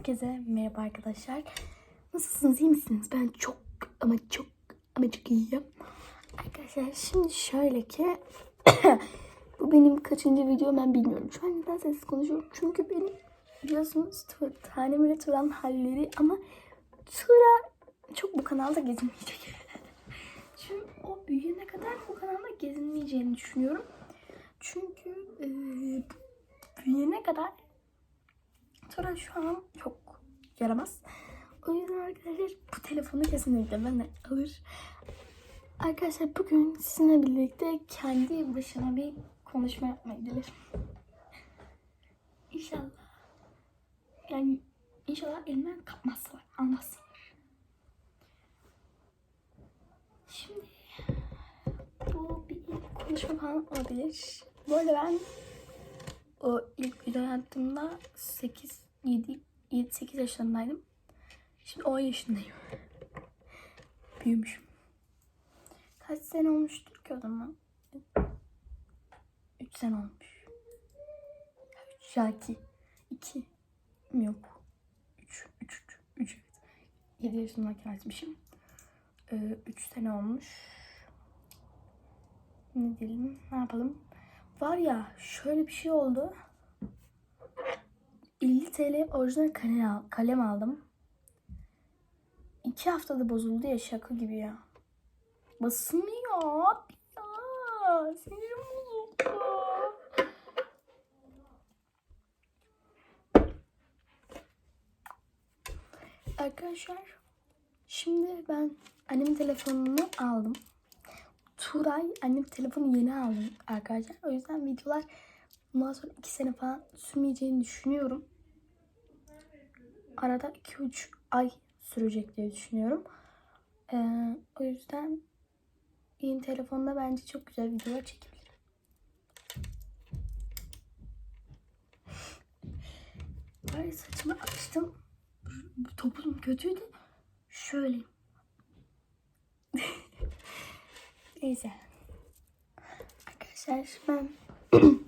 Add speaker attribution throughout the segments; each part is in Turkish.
Speaker 1: Herkese merhaba arkadaşlar. Nasılsınız? iyi misiniz? Ben çok ama çok ama çok iyiyim. Arkadaşlar şimdi şöyle ki bu benim kaçıncı video ben bilmiyorum. Şu an neden sessiz konuşuyorum? Çünkü benim biliyorsunuz tur, tanemle Turan halleri ama Tura çok bu kanalda gezinmeyecek. Çünkü o büyüyene kadar bu kanalda gezinmeyeceğini düşünüyorum. Çünkü e, büyüyene kadar Turan şu an çok yaramaz. O yüzden arkadaşlar bu telefonu kesinlikle benden alır. Arkadaşlar bugün sizinle birlikte kendi başına bir konuşma yapmaya gidilir. İnşallah. Yani inşallah elimden kapmazlar, almazlar. Şimdi bu bir konuşma falan olabilir. Bu arada ben o ilk video yaptığımda 8, 7, 7, 8 yaşlarındaydım. Şimdi 10 yaşındayım. Büyümüşüm. Kaç sene olmuştur ki o zaman? 3 sene olmuş. 3 ya 2. 2. Yok. 3. 3. 3. 3 evet. 7 yaşındayken açmışım. 3 sene olmuş. Ne diyelim? Ne yapalım? Var ya şöyle bir şey oldu. 50 TL orijinal kalem, al- kalem aldım. 2 haftada bozuldu ya şaka gibi ya. Basılmıyor ya. Sinirim bozuldu. Arkadaşlar şimdi ben annemin telefonunu aldım. Turay annem telefonu yeni aldım arkadaşlar. O yüzden videolar bundan sonra 2 sene falan sürmeyeceğini düşünüyorum. Arada 2-3 ay sürecek diye düşünüyorum. Ee, o yüzden yeni telefonda bence çok güzel videolar çekebilirim. Böyle saçımı açtım. Topum kötüydü. Şöyle. Neyse. Arkadaşlar ben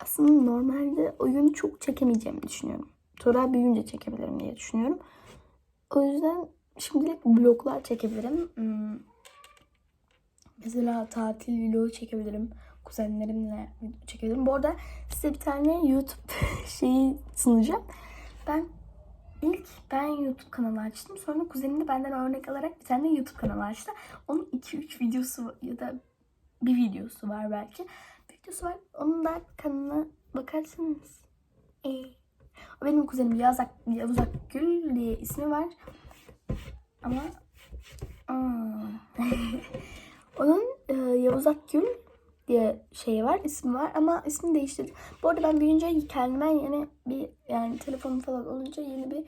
Speaker 1: aslında normalde oyun çok çekemeyeceğimi düşünüyorum. Tora büyüyünce çekebilirim diye düşünüyorum. O yüzden şimdilik vloglar çekebilirim. Hmm. Mesela tatil vlogu çekebilirim. Kuzenlerimle çekebilirim. Bu arada size bir tane YouTube şeyi sunacağım. Ben ilk ben YouTube kanalı açtım. Sonra kuzenim de benden örnek alarak bir tane YouTube kanalı açtı. Onun 2-3 videosu ya da bir videosu var belki. Videosu var. Onun da kanalına bakarsanız. Ee, benim kuzenim Yazak, Yavuz Akgül diye ismi var. Ama Aa. onun e, Yavuz Akgül diye şey var, ismi var ama ismini değiştirdi. Bu arada ben büyüyünce kendime yeni bir yani telefonum falan olunca yeni bir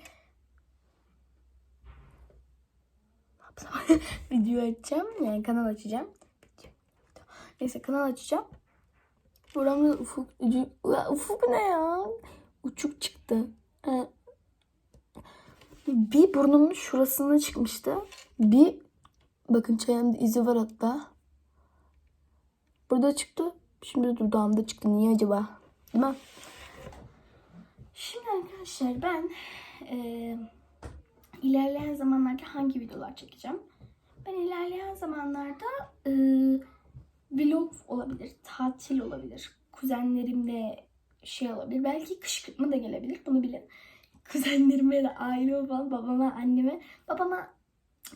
Speaker 1: video açacağım. Yani kanal açacağım. Neyse kanal açacağım. Buramda ufuk ufuk ne ya? Uçuk çıktı. Ee, bir burnumun şurasına çıkmıştı. Bir bakın çayın izi var hatta. Burada çıktı. Şimdi dudağımda çıktı. Niye acaba? Değil mi? Şimdi arkadaşlar ben eee ilerleyen zamanlarda hangi videolar çekeceğim? Ben ilerleyen zamanlarda eee, vlog olabilir, tatil olabilir, kuzenlerimle şey olabilir. Belki kışkırtma da gelebilir. Bunu bilin. Kuzenlerime de aile falan, babama, anneme. Babama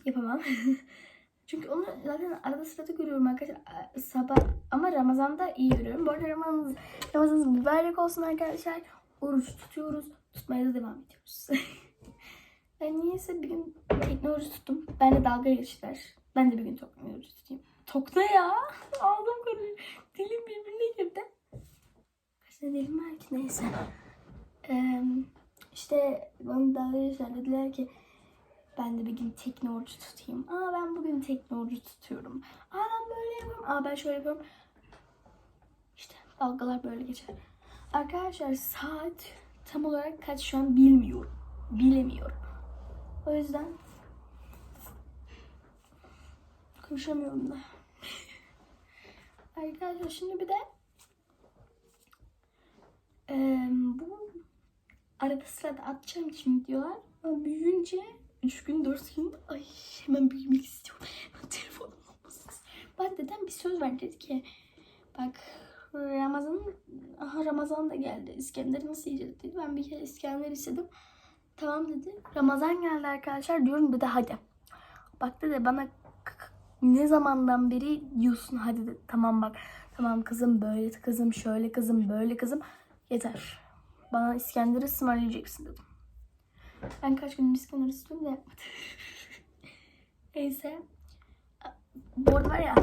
Speaker 1: yapamam. Çünkü onu zaten arada sırada görüyorum arkadaşlar. Sabah ama Ramazan'da iyi görüyorum. Bu arada Ramazan, Ramazan'ınız mübarek olsun arkadaşlar. Oruç tutuyoruz. Tutmaya da devam ediyoruz. ben niyeyse bir gün teknoloji tuttum. Ben de dalga geçtiler. Ben de bir gün teknoloji tutayım. Tok ne ya? Aldım konuyu. Dilim birbirine girdi. Kaç dilim var ki neyse. Ee, işte bana dalga geçtiler. Dediler ki ben de bir gün teknoloji tutayım. Aa ben bugün teknoloji tutuyorum. Aa ben böyle yapıyorum. Aa ben şöyle yapıyorum. İşte dalgalar böyle geçer. Arkadaşlar saat tam olarak kaç şu an bilmiyorum. Bilemiyorum. O yüzden konuşamıyorum da. Arkadaşlar şimdi bir de eee, bu arada sırada atacağım için videolar. Ama büyüyünce 3 gün 4 gün ay hemen büyümek istiyorum. Telefonum olmasın. Ben dedem bir söz verdi dedi ki bak Ramazan aha Ramazan da geldi. İskender nasıl yiyeceğiz dedi. Ben bir kere İskender istedim. Tamam dedi. Ramazan geldi arkadaşlar diyorum bir de hadi. Bak dedi bana ne zamandan beri diyorsun hadi dedi. Tamam bak tamam kızım böyle kızım şöyle kızım böyle kızım yeter. Bana İskender'i ısmarlayacaksın dedim. Ben kaç gündür İskender istiyorum da. Neyse. Bu arada var ya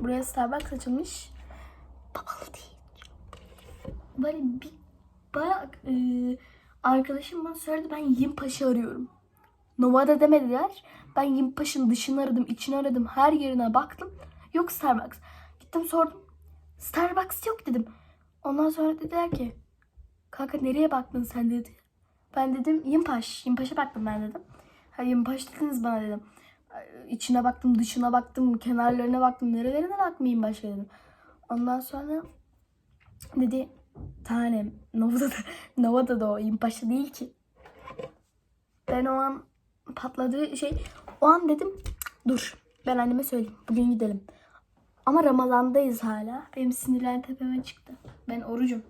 Speaker 1: buraya Starbucks açılmış. Babalı değil. Böyle bir bak e, arkadaşım bana söyledi ben Yimpaş'ı arıyorum. Nova'da demediler. Ben Yimpaş'ın dışını aradım, içini aradım, her yerine baktım. Yok Starbucks. Gittim sordum. Starbucks yok dedim. Ondan sonra dediler ki kanka nereye baktın sen dedi. Ben dedim Yimpaş. Yimpaş'a baktım ben dedim. Ha Yimpaş dediniz bana dedim. İçine baktım, dışına baktım, kenarlarına baktım, nerelerine bakmayayım başka dedim. Ondan sonra dedi tanem Nova'da da, Nova'da da o Yimpaş'ta değil ki. Ben o an patladığı şey o an dedim dur ben anneme söyleyeyim bugün gidelim. Ama Ramazan'dayız hala. Benim sinirlerim tepeme çıktı. Ben orucum.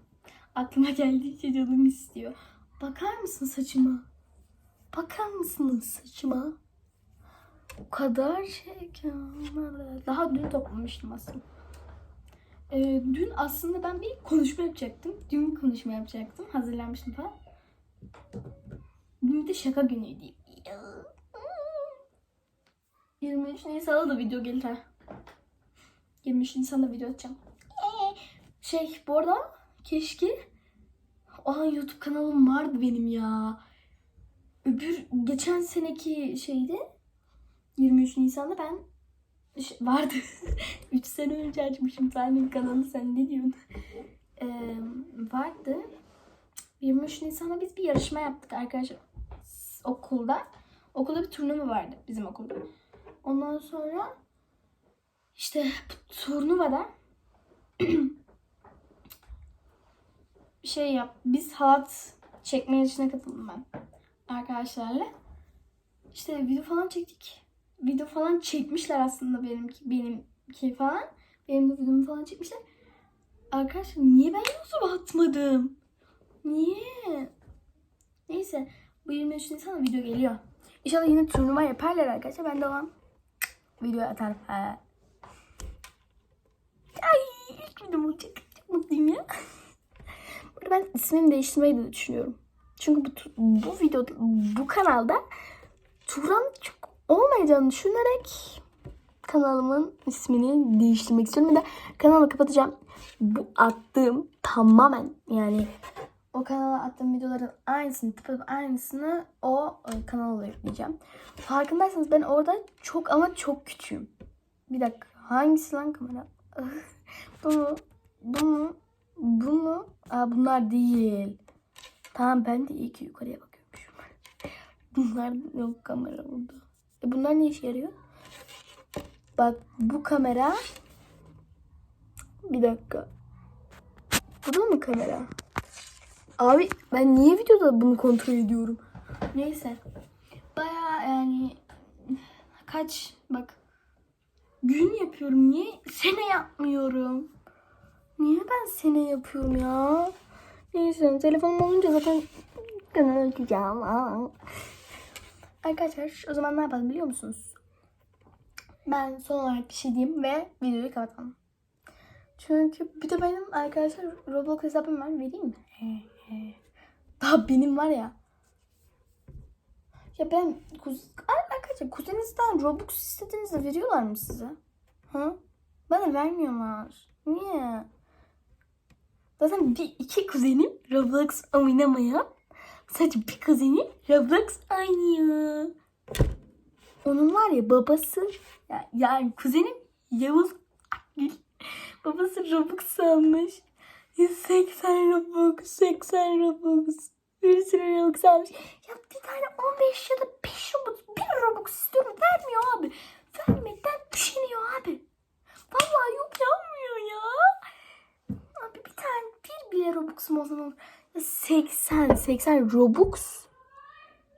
Speaker 1: Aklıma geldikçe canım istiyor. Bakar mısın saçıma? Bakar mısınız saçıma? O kadar şey ki. Daha dün toplamıştım aslında. Ee, dün aslında ben bir konuşma yapacaktım. Dün bir konuşma yapacaktım. Hazırlanmıştım falan. Dün de şaka günüydü. 23 Nisan'da da video gelir ha. 23 Nisan'da video atacağım. Ee, Şey bu arada keşke Aa YouTube kanalım vardı benim ya. Öbür geçen seneki şeyde 23 Nisan'da ben vardı. 3 sene önce açmışım senin kanalı sen ne diyorsun? Ee, vardı. 23 Nisan'da biz bir yarışma yaptık arkadaşlar okulda. Okulda bir turnuva vardı bizim okulda. Ondan sonra işte bu turnuvada şey yap. Biz halat çekme yarışına katıldım ben arkadaşlarla. İşte video falan çektik. Video falan çekmişler aslında benimki benimki falan. Benim de videomu falan çekmişler. Arkadaşlar niye ben YouTube'a atmadım? Niye? Neyse bu 23 Nisan'da video geliyor. İnşallah yine turnuva yaparlar arkadaşlar. Ben de o an video atarım. Ha. Ay ilk videom olacak. Çok mutluyum ya. Ben ismimi değiştirmeyi de düşünüyorum. Çünkü bu, bu videoda, bu kanalda Turan çok olmayacağını düşünerek kanalımın ismini değiştirmek istiyorum. Bir de kanalı kapatacağım. Bu attığım tamamen yani o kanala attığım videoların aynısını tıpatıp aynısını o e, kanala yükleyeceğim. Farkındaysanız ben orada çok ama çok küçüğüm. Bir dakika hangisi lan kamera? bu mu? Bu mu? Aa, bunlar değil. Tamam ben de iyi ki yukarıya bakıyormuşum. Bunlar yok kamera burada. E bunlar ne işe yarıyor? Bak bu kamera. Bir dakika. Bu da mı kamera? Abi ben niye videoda bunu kontrol ediyorum? Neyse. Baya yani kaç bak gün yapıyorum. Niye sene yapmıyorum? Niye ben sene yapıyorum ya? Neyse telefonum olunca zaten. Aa. Arkadaşlar o zaman ne yapalım biliyor musunuz? Ben son olarak bir şey diyeyim ve videoyu kapatalım. Çünkü bir de benim arkadaşlar Roblox hesabım var. Vereyim mi? Daha benim var ya. Ya ben kuz arkadaşlar kuzeninizden Robux istediğinizde veriyorlar mı size? Ha? Bana vermiyorlar. Niye? Zaten bir iki kuzenim Roblox oynamayan. Sadece bir kuzenim Roblox oynuyor. Onun var ya babası ya- yani kuzenim Yavuz Akgül. Babası Robux almış. 180 Robux, 80 Robux. Bir sürü Robux almış. Ya bir tane 15 ya da 5 Robux, 1 Robux istiyorum. Vermiyor abi. Vermekten üşeniyor abi. Vallahi yok yapmıyor ya. Abi bir tane bir bile Robux'um olsa olur. 80 80 Robux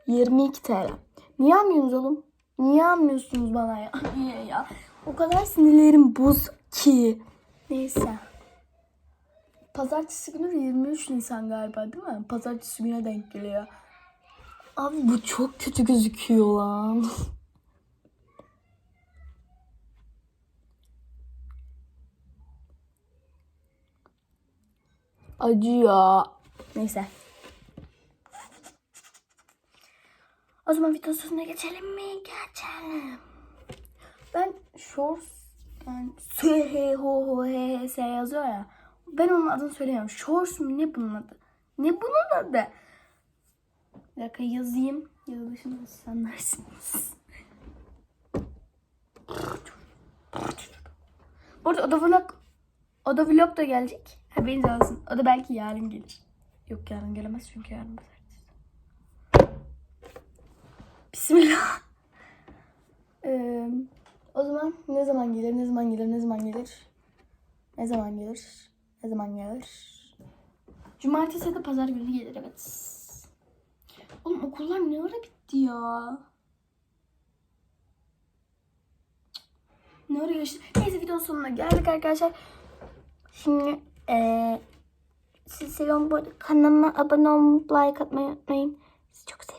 Speaker 1: 22 TL. Niye almıyorsunuz oğlum? Niye almıyorsunuz bana ya? Niye ya? O kadar sinirlerim buz ki. Neyse. Pazartesi günü 23 Nisan galiba değil mi? Pazartesi güne denk geliyor. Abi bu çok kötü gözüküyor lan. Acıyor. Neyse. O zaman video sonuna geçelim mi? Geçelim. Ben shorts yani S H ho ho he he yazıyor ya. Ben onun adını söyleyemiyorum. Shorts mu ne bunun adı? Ne bunun adı? Bir dakika yazayım. Yazılışını siz anlarsınız. Bu arada o da vlog o da vlog da gelecek. Haberiniz olsun. O da belki yarın gelir. Yok yarın gelemez çünkü yarın pazartesi. Bismillah. Ee, o zaman ne zaman gelir, ne zaman gelir, ne zaman gelir? Ne zaman gelir? Ne zaman gelir? Cumartesi ya da pazar günü gelir evet. Oğlum okullar ne ara bitti ya? Ne ara geçti? Neyse videonun sonuna geldik arkadaşlar. Şimdi eee sizi seviyorum. Kanalıma abone olmayı, like atmayı unutmayın. Sizi çok seviyorum.